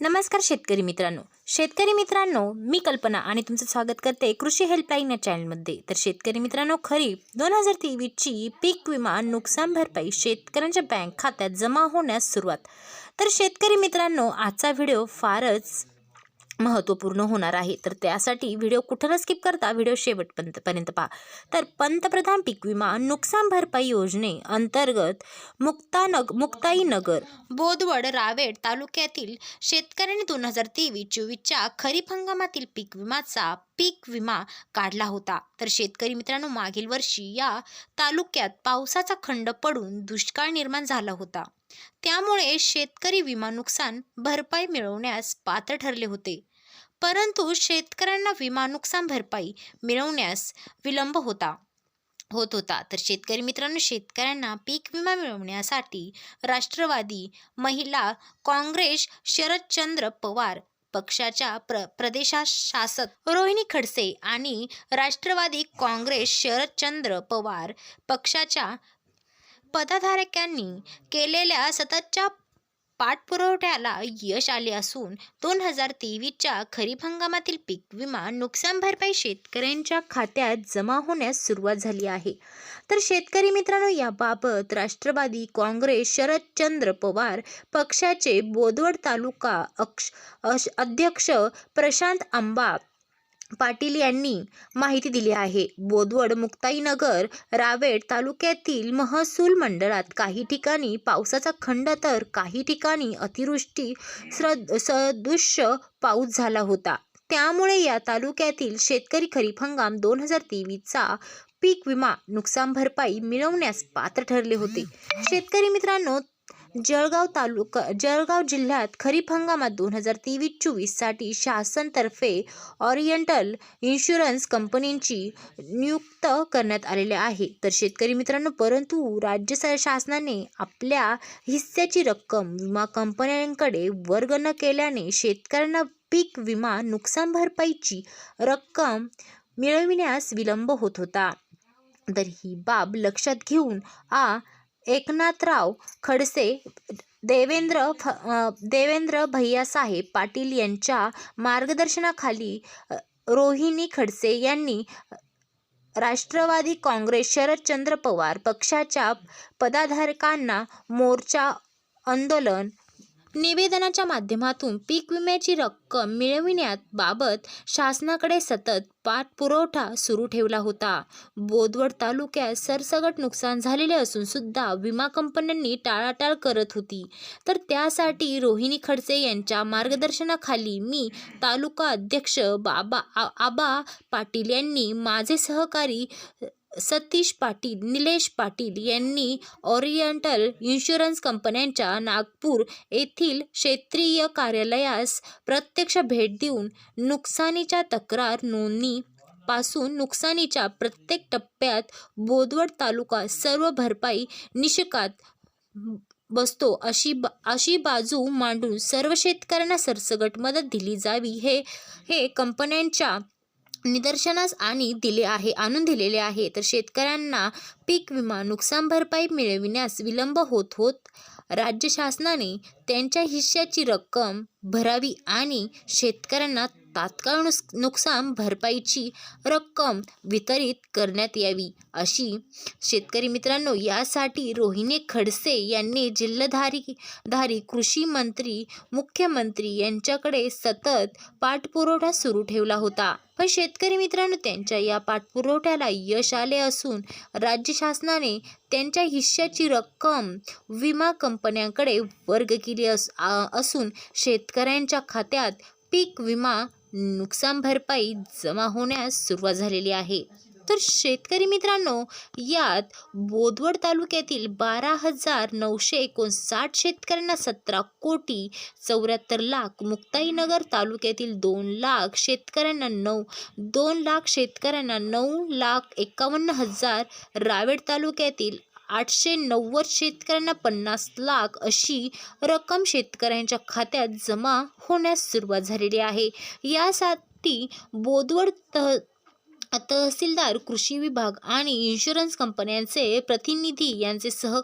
नमस्कार शेतकरी मित्रांनो. शेतकरी मित्रांनो मी कल्पना आणि तुमचं स्वागत करते कृषी हेल्पलाईन या चॅनलमध्ये. तर शेतकरी मित्रांनो खरीप दोन हजार तेवीसची पीक विमा नुकसान भरपाई शेतकऱ्यांच्या बँक खात्यात जमा होण्यास सुरुवात. तर शेतकरी मित्रांनो आजचा व्हिडिओ फारच महत्त्वपूर्ण होणार आहे. तर त्यासाठी व्हिडिओ कुठं न स्किप करता? व्हिडिओ शेवटपर्यंत पर्यंत पहा. तर पंतप्रधान पीक विमा नुकसान भरपाई योजने अंतर्गत मुक्तानग मुक्ताईनगर बोदवड रावेड तालुक्यातील शेतकऱ्यांनी दोन हजार तेवीस चोवीसच्या खरीप हंगामातील पीक विमाचा पीक विमा काढला होता. तर शेतकरी मित्रांनो मागील वर्षी या तालुक्यात पावसाचा खंड पडून दुष्काळ निर्माण झाला होता. त्यामुळे शेतकरी विमा नुकसान भरपाई मिळवण्यास पात्र ठरले होते. परंतु शेतकऱ्यांना विमा नुकसान भरपाई मिळवण्यास विलंब होता. होत होता. तर शेतकरी मित्रांनो शेतकऱ्यांना पीक विमा मिळवण्यासाठी राष्ट्रवादी महिला काँग्रेस शरदचंद्र पवार पक्षाच्या प्र प्रदेशा शासक रोहिणी खडसे आणि राष्ट्रवादी काँग्रेस शरदचंद्र पवार पक्षाच्या पदाधारकांनी केलेल्या सततच्या पाठपुरवठ्याला यश आले असून दोन हजार तेवीसच्या खरीप हंगामातील पीक विमा नुकसान भरपाई शेतकऱ्यांच्या खात्यात जमा होण्यास सुरुवात झाली आहे. तर शेतकरी मित्रांनो याबाबत राष्ट्रवादी काँग्रेस शरदचंद्र पवार पक्षाचे बोदवड तालुका अक्ष अश अध्यक्ष प्रशांत आंबा पाटील यांनी माहिती दिली आहे. बोदवड मुक्ताईनगर रावेड तालुक्यातील महसूल मंडळात काही ठिकाणी पावसाचा खंड तर काही ठिकाणी अतिवृष्टी सदृश्य पाऊस झाला होता. त्यामुळे या तालुक्यातील शेतकरी खरीप हंगाम दोन हजार तेवीसचा पीक विमा नुकसान भरपाई मिळवण्यास पात्र ठरले होते. शेतकरी मित्रांनो जळगाव तालुका जळगाव जिल्ह्यात खरीप हंगामात दोन हजार तेवीस चोवीससाठी शासनतर्फे ऑरिएंटल इन्शुरन्स कंपनींची नियुक्त करण्यात आलेले आहे. तर शेतकरी मित्रांनो परंतु राज्य शासनाने आपल्या हिस्स्याची रक्कम विमा कंपन्यांकडे वर्ग न केल्याने शेतकऱ्यांना पीक विमा नुकसान भरपाईची रक्कम मिळविण्यास विलंब होत होता. तर ही बाब लक्षात घेऊन आ एकनाथराव खडसे देवेंद्र फ देवेंद्र भैयासाहेब पाटील यांच्या मार्गदर्शनाखाली रोहिणी खडसे यांनी राष्ट्रवादी काँग्रेस शरदचंद्र पवार पक्षाच्या पदाधारकांना मोर्चा आंदोलन निवेदनाच्या माध्यमातून पीक विम्याची रक्कम मिळविण्यात बाबत शासनाकडे सतत पाठपुरवठा सुरू ठेवला होता. बोदवड तालुक्यात सरसगट नुकसान झालेले असून सुद्धा विमा कंपन्यांनी टाळाटाळ करत होती. तर त्यासाठी रोहिणी खडसे यांच्या मार्गदर्शनाखाली मी तालुका अध्यक्ष बाबा आबा पाटील यांनी माझे सहकारी सतीश पाटील निलेश पाटील यांनी ओरिएंटल इन्शुरन्स कंपन्यांच्या नागपूर येथील क्षेत्रीय कार्यालयास प्रत्यक्ष भेट देऊन नुकसानीच्या तक्रार नोंदणी पासून नुकसानीच्या प्रत्येक टप्प्यात बोदवड तालुका सर्व भरपाई निषकात बसतो अशी बा अशी बाजू मांडून सर्व शेतकऱ्यांना सरसगट मदत दिली जावी हे हे कंपन्यांच्या निदर्शनास आणि दिले आहे आणून दिलेले आहे. तर शेतकऱ्यांना पीक विमा नुकसान भरपाई मिळविण्यास विलंब होत होत राज्य शासनाने त्यांच्या हिश्श्याची रक्कम भरावी आणि शेतकऱ्यांना तात्काळ नुस नुकसान भरपाईची रक्कम वितरित करण्यात यावी अशी शेतकरी मित्रांनो यासाठी रोहिणी खडसे यांनी जिल्हाधारी धारी कृषी मंत्री मुख्यमंत्री यांच्याकडे सतत पाठपुरवठा सुरू ठेवला होता. पण शेतकरी मित्रांनो त्यांच्या या पाठपुरवठ्याला यश आले असून राज्य शासनाने त्यांच्या हिश्श्याची रक्कम विमा कंपन्यांकडे वर्ग केली अस असून शेतकऱ्यांच्या खात्यात पीक विमा नुकसान भरपाई जमा होण्यास सुरुवात झालेली आहे. तर शेतकरी मित्रांनो यात बोदवड तालुक्यातील बारा हजार नऊशे एकोणसाठ शेतकऱ्यांना सतरा कोटी चौऱ्याहत्तर लाख मुक्ताईनगर तालुक्यातील दोन लाख शेतकऱ्यांना नऊ दोन लाख शेतकऱ्यांना नऊ लाख एकावन्न हजार रावेड तालुक्यातील आठशे नव्वद शेतकऱ्यांना पन्नास लाख अशी रक्कम शेतकऱ्यांच्या खात्यात जमा होण्यास सुरुवात झालेली आहे. यासाठी बोदवड तह तहसीलदार कृषी विभाग आणि इन्शुरन्स कंपन्यांचे प्रतिनिधी यांचे सह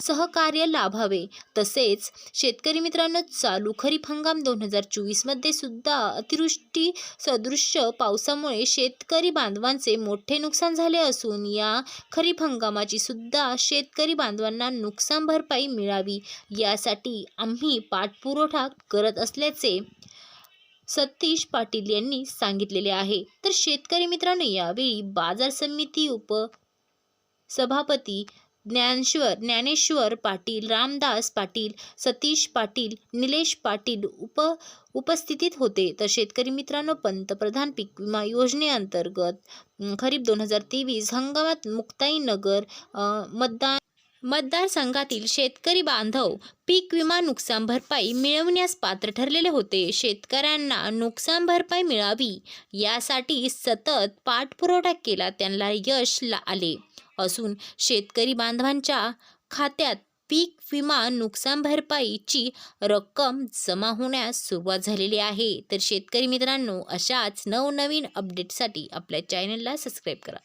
सहकार्य लाभावे. तसेच शेतकरी मित्रांनो चालू खरीप हंगाम दोन हजार चोवीसमध्ये सुद्धा अतिवृष्टी सदृश्य पावसामुळे शेतकरी बांधवांचे मोठे नुकसान झाले असून या खरीप हंगामाची सुद्धा शेतकरी बांधवांना नुकसान भरपाई मिळावी. यासाठी आम्ही पाठपुरवठा करत असल्याचे सतीश पाटील यांनी सांगितलेले आहे. तर शेतकरी मित्रांनो यावेळी बाजार समिती उप सभापती ज्ञानेश्वर ज्ञानेश्वर पाटील रामदास पाटील सतीश पाटील निलेश पाटील उप उपस्थितीत होते. तर शेतकरी मित्रांनो पंतप्रधान पीक विमा योजनेअंतर्गत खरीप दोन हजार तेवीस हंगामात मुक्ताईनगर मतदान मतदारसंघातील शेतकरी बांधव पीक विमा नुकसान भरपाई मिळवण्यास पात्र ठरलेले होते. शेतकऱ्यांना नुकसान भरपाई मिळावी यासाठी सतत पाठपुरवठा केला त्यांना यश ला- आले. असून शेतकरी बांधवांच्या खात्यात पीक विमा नुकसान भरपाईची रक्कम जमा होण्यास सुरुवात झालेली आहे. तर शेतकरी मित्रांनो अशाच नवनवीन अपडेटसाठी आपल्या चॅनलला सबस्क्राईब करा.